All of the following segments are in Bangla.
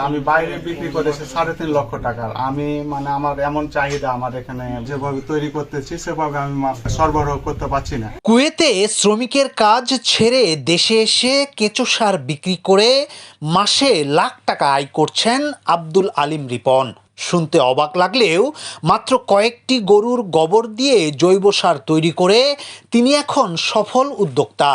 আমি বাইরে বিক্রি করেছি সাড়ে তিন লক্ষ টাকার। আমি মানে আমার এমন চাহিদা আমার এখানে যেভাবে তৈরি করতেছি, সেভাবে আমি সরবরাহ করতে পারছি না। কুয়েতে শ্রমিকের কাজ ছেড়ে দেশে এসে কেঁচো সার বিক্রি করে মাসে লাখ টাকা আয় করছেন আব্দুল আলিম রিপন। শুনতে অবাক লাগলেও মাত্র কয়েকটি গরুর গোবর দিয়ে জৈব সার তৈরি করে তিনি এখন সফল উদ্যোক্তা।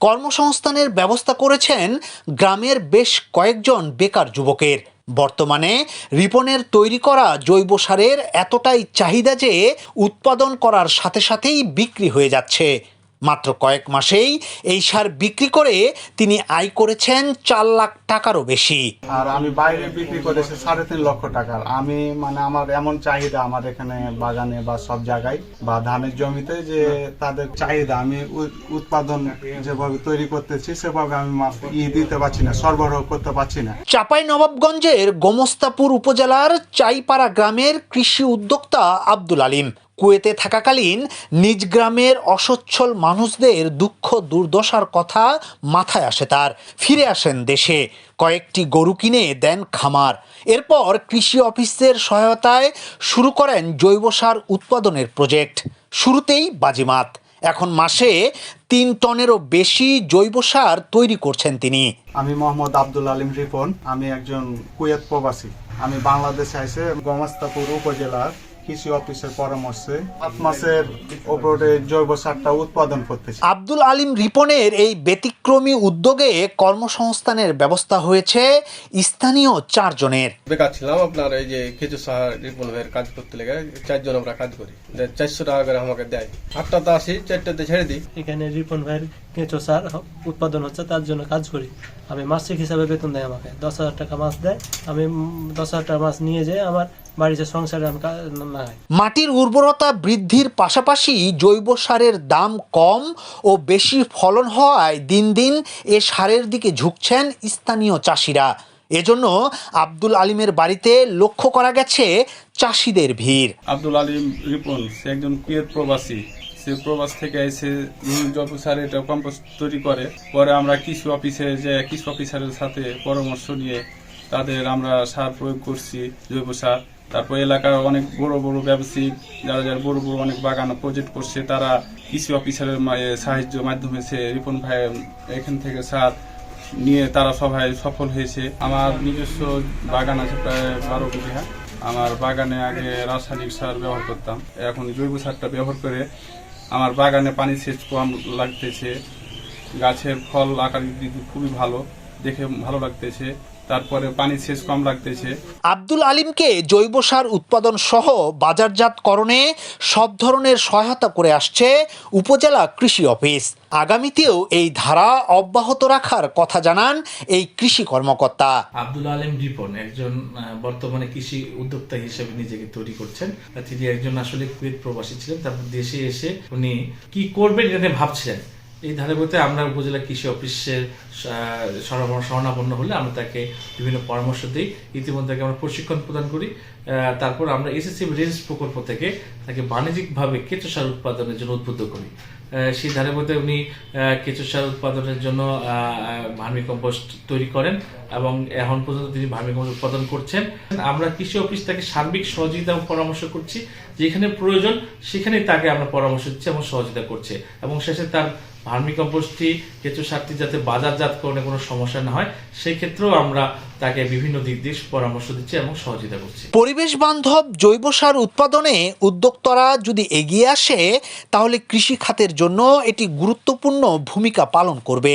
কর্মসংস্থানের ব্যবস্থা করেছেন গ্রামের বেশ কয়েকজন বেকার যুবকের। বর্তমানে রিপনের তৈরি করা জৈব সারের এতটাই চাহিদা যে উৎপাদন করার সাথে সাথেই বিক্রি হয়ে যাচ্ছে। মাত্র কয়েক মাসেই এই সার বিক্রি করে তিনি আয় করেছেন চার লাখ টাকারও বেশি। আর আমি বাইরে বিক্রি করেছি সাড়ে তিন লক্ষ টাকার। আমি মানে আমার এমন চাহিদা আমার এখানে বাগানে বা সব জায়গায় বা ধানের জমিতে যে তাদের চাহিদা আমি উৎপাদন যেভাবে তৈরি করতেছি সেভাবে আমি মা- ই দিতে পারছি না সরবরাহ করতে পারছি না। চাপাই নবাবগঞ্জের গোমস্তাপুর উপজেলার চাইপাড়া গ্রামের কৃষি উদ্যোক্তা আব্দুল আলিম। কুয়েতে থাকাকালীন নিজ গ্রামের অসচ্ছল মানুষদের দুঃখ, দুর্দশার কথা মাথায় আসে তার। ফিরে আসেন দেশে। কয়েকটি গরু কিনে দেন খামার। এরপর কৃষি অফিসের সহায়তায় শুরু করেন জৈব সার উৎপাদনের প্রজেক্ট। শুরুতেই বাজিমাত। এখন মাসে তিন টনেরও বেশি জৈব সার তৈরি করছেন তিনি। আমি মোহাম্মদ আব্দুল আলিম রিপন। আমি একজন কুয়েত প্রবাসী। আমি বাংলাদেশে এসে গমাস্তাপুর উপজেলার কৃষি অফিসের পরামর্শে সাত মাসের ওপরে জৈব সারটা উৎপাদন করতেছি। আব্দুল আলিম রিপনের এই ব্যতিক্রমী উদ্যোগে কর্মসংস্থানের ব্যবস্থা হয়েছে স্থানীয় চারজনের। বেকার ছিলাম আপনার এই যে কিছু সাহার রিপন ভাইয়ের কাজ করতে লেগে চারজন আমরা কাজ করি। চারশো টাকা করে আমাকে দেয়। আটটাতে আসি চারটাতে ছেড়ে দিই। এখানে রিপন ভাইয়ের কেঁচো সার উৎপাদন হচ্ছে তার জন্য কাজ করি। আমি মাসিক হিসাবে বেতন দেয় আমাকে। দশ হাজার টাকা মাস দেয়। আমি দশ হাজার টাকা মাস নিয়ে যাই আমার বাড়িতে সংসারে মাটির উর্বরতা বৃদ্ধির পাশাপাশি জৈব সারের দাম কম ও বেশি ফলন হওয়ায় দিন দিন এ সারের দিকে ঝুঁকছেন স্থানীয় চাষিরা। এজন্য আব্দুল আলিমের বাড়িতে লক্ষ্য করা গেছে চাষিদের ভিড়। আব্দুল আলিম রিপন সে একজন কুয়েত প্রবাসী। সে প্রবাস থেকে এসে জব স্যার এটা কম্পোস্ট তৈরি করে পরে আমরা কৃষি অফিসে যে কৃষি অফিসারের সাথে পরামর্শ নিয়ে তাদের আমরা সার প্রয়োগ করছি জৈব সার। তারপর এলাকার অনেক বড় বড় ব্যবসায়িক যারা যারা বড় বড় অনেক বাগান প্রজেক্ট করছে, তারা কৃষি অফিসারের সাহায্য মাধ্যমে সে রিপন ভাই এখান থেকে সার নিয়ে তারা সবাই সফল হয়েছে। আমার নিজস্ব বাগান আছে প্রায় বারো বিঘা। আমার বাগানে আগে রাসায়নিক সার ব্যবহার করতাম। এখন জৈব সারটা ব্যবহার করে আমার বাগানে পানি সেচ কম লাগতেছে। গাছের ফল, আকার খুবই ভালো। দেখে ভালো লাগতেছে। তারপরে পানি সেচ কম লাগতেছে। আব্দুল আলিমকে জৈব সার উৎপাদন সহ বাজারজাতকরণে সব ধরনের সহায়তা করে আসছে উপজেলা কৃষি অফিস। আগামীতেও এই ধারা অব্যাহত রাখার কথা জানান এই কৃষি কর্মকর্তা। আব্দুল আলেম রিপন একজন বর্তমানে কৃষি উদ্যোক্তা হিসেবে নিজেকে তৈরি করছেন। তিনি একজন আসলে কুয়েত প্রবাসী ছিলেন তারপর দেশে এসে উনি কি করবেন এটা ভাবছিলেন। এই ধারে বলতে আমরা উপজেলা কৃষি অফিসের শরণাপন্ন হলে আমরা তাকে বিভিন্ন পরামর্শ দিই। ইতিমধ্যে তাকে আমরা প্রশিক্ষণ প্রদান করি। তারপর আমরা এসএসসি রেঞ্জ প্রকল্প থেকে তাকে বাণিজ্যিকভাবে কেঁচো সার উৎপাদনের জন্য উদ্বুদ্ধ করি। সেই ধারে বলতে উনি কেঁচো সার উৎপাদনের জন্য ভার্মি কম্পোস্ট তৈরি করেন এবং এখন পর্যন্ত তিনি ভার্মি কম্পোস্ট উৎপাদন করছেন। আমরা কৃষি অফিস তাকে সার্বিক সহযোগিতা এবং পরামর্শ করছি। যেখানে প্রয়োজন সেখানে তাকে আমরা পরামর্শ দিচ্ছি এবং সহযোগিতা করছে এবং শেষে তার ভার্মি কম্পোস্টটি, কেঁচো সারটি যাতে বাজারজাতকরণে কোনো সমস্যা না হয় সেই ক্ষেত্রেও আমরা তাকে বিভিন্ন দিক দিয়ে পরামর্শ দিচ্ছি এবং সহযোগিতা করছি। পরিবেশ বান্ধব জৈব সার উৎপাদনে উদ্যোক্তারা যদি এগিয়ে আসে তাহলে কৃষি খাতের জন্য এটি গুরুত্বপূর্ণ ভূমিকা পালন করবে।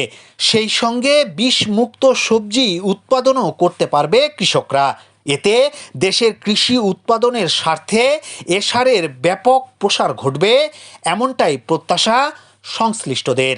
সেই সঙ্গে বিষ মুক্ত সবজি উৎপাদনও করতে পারবে কৃষকরা। এতে দেশের কৃষি উৎপাদনের স্বার্থে এ সারের ব্যাপক প্রসার ঘটবে এমনটাই প্রত্যাশা সংশ্লিষ্টদের।